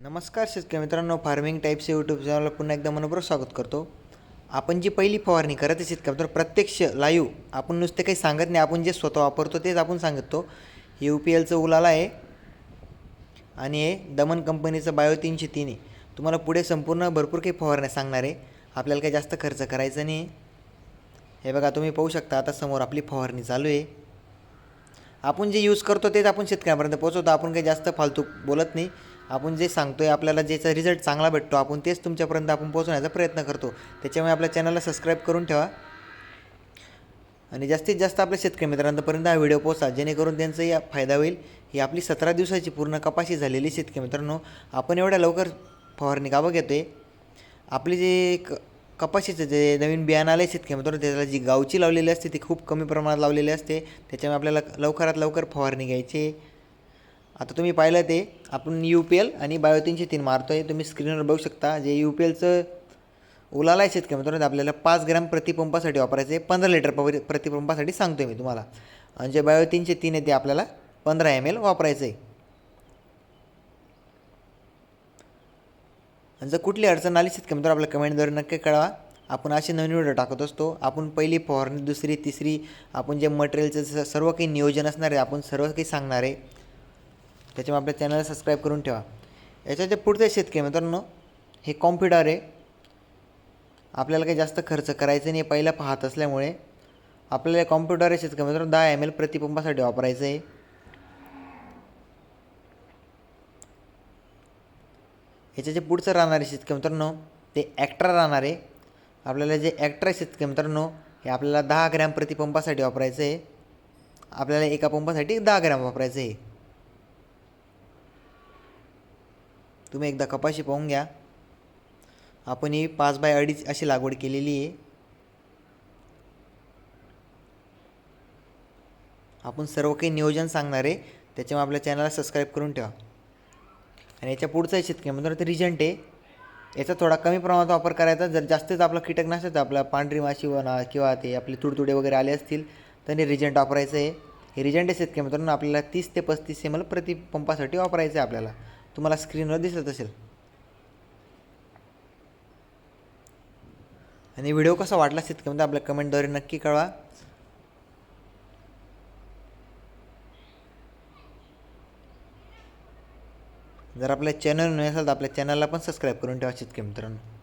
नमस्कार शेतकरी मित्रांनो फार्मिंग टाईप्स यूट्यूब चॅनलला पुन्हा एकदा मनपूर्वक स्वागत करतो. आपण जी पहिली फवारणी करत आहे शेतकरी तर प्रत्यक्ष लाईव्ह आपण नुसते काही सांगत नाही आपण जे स्वतः वापरतो तेच आपण सांगतो. यू पी एलचं उलाला आहे आणि हे दमन कंपनीचं बायो तीनशे तीन आहे. तुम्हाला पुढे संपूर्ण भरपूर काही फवारण्या सांगणार आहे. आपल्याला काही जास्त खर्च करायचा नाही. हे बघा तुम्ही पाहू शकता आता समोर आपली फवारणी चालू आहे. आपण जे यूज करतो तेच आपण शेतकऱ्यांपर्यंत पोहोचवतो आपण काही जास्त फालतू बोलत नाही. आपण जे सांगतो आहे आपल्याला ज्याचा रिझल्ट चांगला भेटतो आपण तेच तुमच्यापर्यंत आपण पोहोचवण्याचा प्रयत्न करतो. त्याच्यामुळे आपल्या चॅनलला सबस्क्राईब करून ठेवा. आणि जास्तीत जास्त आपल्या शेतकरी मित्रांपर्यंत हा व्हिडिओ पोचा जेणेकरून त्यांचाही फायदा होईल. ही आपली सतरा दिवसाची पूर्ण कपाशी झालेली शेतकरी मित्रांनो आपण एवढ्या लवकर फवारणी काबं घेतो आहे आपली जे क कपाशीचं जे नवीन बियाणं आलं आहे शेतकरी मित्रांनो त्याला जी गावची लावलेली असते ती खूप कमी प्रमाणात लावलेली असते. त्याच्यामुळे आपल्याला लवकरात लवकर फवारणी घ्यायची आहे. आता तुम्ही पाहिलं ते आपण यू पी एल आणि बायो तीनशे तीन मारतो आहे तुम्ही स्क्रीनवर बघू शकता जे यू पी एलचं उलाला आहे शेतकरी मित्रांनो आपल्याला पाच ग्रॅम प्रतिपंपासाठी वापरायचं आहे पंधरा लिटर प प्रतिपंपासाठी सांगतो आहे मी तुम्हाला. आणि जे बायो तीनशे तीन आहे ते आपल्याला पंधरा एम एल वापरायचं आहे आणि जर कुठली अडचण आली शेतकरी मित्र आपल्या कमेंटद्वारे नक्की कळवा. आपण असे नवीन व्हिडिओ टाकत असतो. आपण पहिली फवारणी दुसरी तिसरी आपण जे मटेरियलचं सर्व काही नियोजन असणार आहे आपण सर्व काही सांगणार आहे. त्याच्यामुळे आपल्या चॅनलला सबस्क्राईब करून ठेवा. याच्या जे पुढचे शेतकरी मित्रांनो हे कॉम्प्युटर आहे. आपल्याला काही जास्त खर्च करायचं नाही पहिला पाहत असल्यामुळे आपल्याला कॉम्प्युटर आहे शेतकरी मित्रांनो दहा एम एल प्रतिपंपासाठी वापरायचं आहे. याच्या जे पुढचं राहणार आहे शेतकरी मित्रांनो ते ॲक्ट्रा राहणार आहे. आपल्याला जे ॲक्ट्रा शेतकरी मित्रांनो हे आपल्याला दहा ग्रॅम प्रतिपंपासाठी वापरायचं आहे. आपल्याला एका पंपासाठी दहा ग्रॅम वापरायचं आहे. तुम्ही एकदा कपाशी पाहून घ्या. आपण ही पाच बाय अडीच अशी लागवड केलेली आहे. आपण सर्व काही नियोजन सांगणार आहे. त्याच्यामुळे आपल्या चॅनलला सबस्क्राईब करून ठेवा. आणि याच्या पुढचा आहे शेतकरी ते रिजंट आहे. याचा थोडा कमी प्रमाणात वापर करायचा. जर जास्तच आपला कीटकनाशक आपला पांढरी माशी म्हणा किंवा ते आपले तुडतुडे वगैरे आले असतील तर हे रिजंट वापरायचं आहे. हे रिजंट आहे शेतकरी मित्रांनो आपल्याला तीस ते पस्तीस एम एल प्रति पंपासाठी वापरायचं आहे आपल्याला. तुम्हाला स्क्रीनवर दिसत असेल. आणि व्हिडिओ कसा वाटला असेल मित्र आपल्या कमेंटद्वारे नक्की कळवा. जर आपल्या चॅनल नसेल तर आपल्या चॅनलला पण सबस्क्राईब करून ठेवा शेतकरी मित्रांनो.